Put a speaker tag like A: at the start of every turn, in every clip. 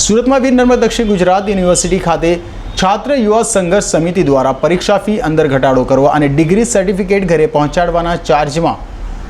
A: સુરતમાં વીર નર્મદ દક્ષિણ ગુજરાત યુનિવર્સિટી ખાતે છાત્ર યુવા સંઘર્ષ સમિતિ દ્વારા પરીક્ષા ફી અંદર ઘટાડો કરવા અને ડિગ્રી સર્ટિફિકેટ ઘરે પહોંચાડવાના ચાર્જમાં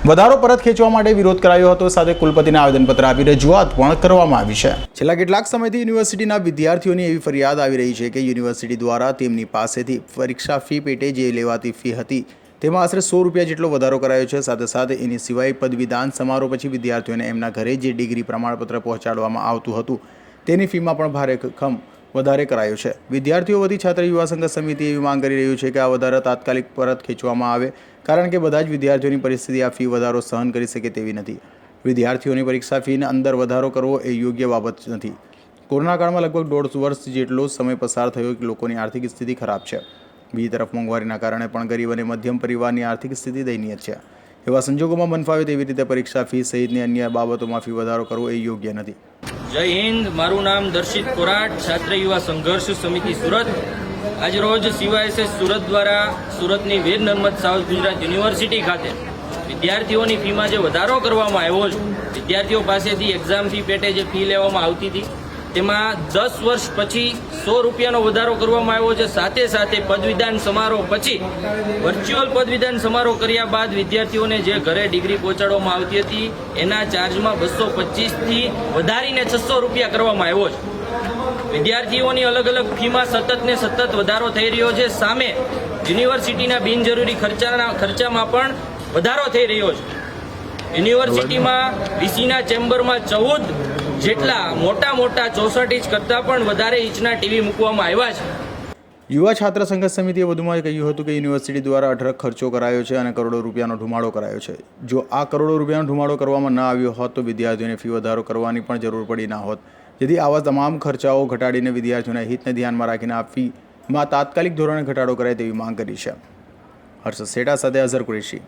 A: વધારો પરત ખેંચવા માટે વિરોધ કરાયો હતો. સાથે કુલપતિને આવેદનપત્ર આપી રજૂઆત પણ કરવામાં આવી છે. છેલ્લા કેટલાક સમયથી યુનિવર્સિટીના વિદ્યાર્થીઓની એવી ફરિયાદ આવી રહી છે કે યુનિવર્સિટી દ્વારા તેમની પાસેથી પરીક્ષા ફી પેટે જે લેવાતી ફી હતી તેમાં આશરે સો રૂપિયા જેટલો વધારો કરાયો છે. સાથે સાથે એની સિવાય પદવીદાન સમારોહ પછી વિદ્યાર્થીઓને એમના ઘરે જે ડિગ્રી પ્રમાણપત્ર પહોંચાડવામાં આવતું હતું તેની ફીમાં પણ ભારે ખમ વધારે કરાયો છે. વિદ્યાર્થીઓ વતી છાત્ર યુવા સંઘર્ષ સમિતિ એવી માંગ કરી રહ્યું છે કે આ વધારો તાત્કાલિક પરત ખેંચવામાં આવે, કારણ કે બધા જ વિદ્યાર્થીઓની પરિસ્થિતિ આ ફી વધારો સહન કરી શકે તેવી નથી. વિદ્યાર્થીઓની પરીક્ષા ફીને અંદર વધારો કરવો એ યોગ્ય બાબત નથી. કોરોના કાળમાં લગભગ દોઢ વર્ષ જેટલો સમય પસાર થયો કે લોકોની આર્થિક સ્થિતિ ખરાબ છે. બીજી તરફ મોંઘવારીના કારણે પણ ગરીબ અને મધ્યમ પરિવારની આર્થિક સ્થિતિ દયનીય છે. એવા સંજોગોમાં મનફાવે તેવી રીતે પરીક્ષા ફી સહિતની અન્ય બાબતોમાં ફી વધારો કરવો એ યોગ્ય નથી.
B: જય હિન્દ, મારું નામ દર્શિત કોરાટ છાત્ર યુવા સંઘર્ષ સમિતિ સુરત. આજરોજ સીવાયએસએસ સુરત દ્વારા સુરતની વીર નર્મદ સાઉથ ગુજરાત યુનિવર્સિટી ખાતે વિદ્યાર્થીઓની ફીમાં જે વધારો કરવામાં આવ્યો છે, વિદ્યાર્થીઓ પાસેથી એક્ઝામ ફી પેટે જે ફી લેવામાં આવતી હતી તેમાં દસ વર્ષ પછી સો રૂપિયાનો વધારો કરવામાં આવ્યો છે. સાથે સાથે પદવીદાન સમારોહ પછી વર્ચ્યુઅલ પદવીદાન સમારોહ કર્યા બાદ વિદ્યાર્થીઓને જે ઘરે ડિગ્રી પહોંચાડવામાં આવતી હતી, એના ચાર્જમાં બસો પચીસથી વધારીને છસો રૂપિયા કરવામાં આવ્યો છે. વિદ્યાર્થીઓની અલગ અલગ ફીમાં સતત ને સતત વધારો થઈ રહ્યો છે. સામે યુનિવર્સિટીના બિનજરૂરી ખર્ચાના ખર્ચામાં પણ વધારો થઈ રહ્યો છે. યુનિવર્સિટીમાં વીસીના ચેમ્બરમાં ચૌદ જેટલા મોટા મોટા ચોસઠ ઇંચ કરતાં પણ વધારે ઇંચના ટીવી મૂકવામાં આવ્યા છે.
A: યુવા છાત્ર સંઘર્ષ સમિતિએ વધુમાં કહ્યું હતું કે યુનિવર્સિટી દ્વારા અઢળક ખર્ચો કરાયો છે અને કરોડો રૂપિયાનો ધુમાડો કરાયો છે. જો આ કરોડો રૂપિયાનો ધુમાડો કરવામાં ન આવ્યો હોત તો વિદ્યાર્થીઓને ફી વધારો કરવાની પણ જરૂર પડી ના હોત. જેથી આવા તમામ ખર્ચાઓ ઘટાડીને વિદ્યાર્થીઓના હિતને ધ્યાનમાં રાખીને આ ફીમાં તાત્કાલિક ધોરણે ઘટાડો કરાય તેવી માંગ કરી છે. હર્ષદ સેટા સાથે અઝર કુરેશી.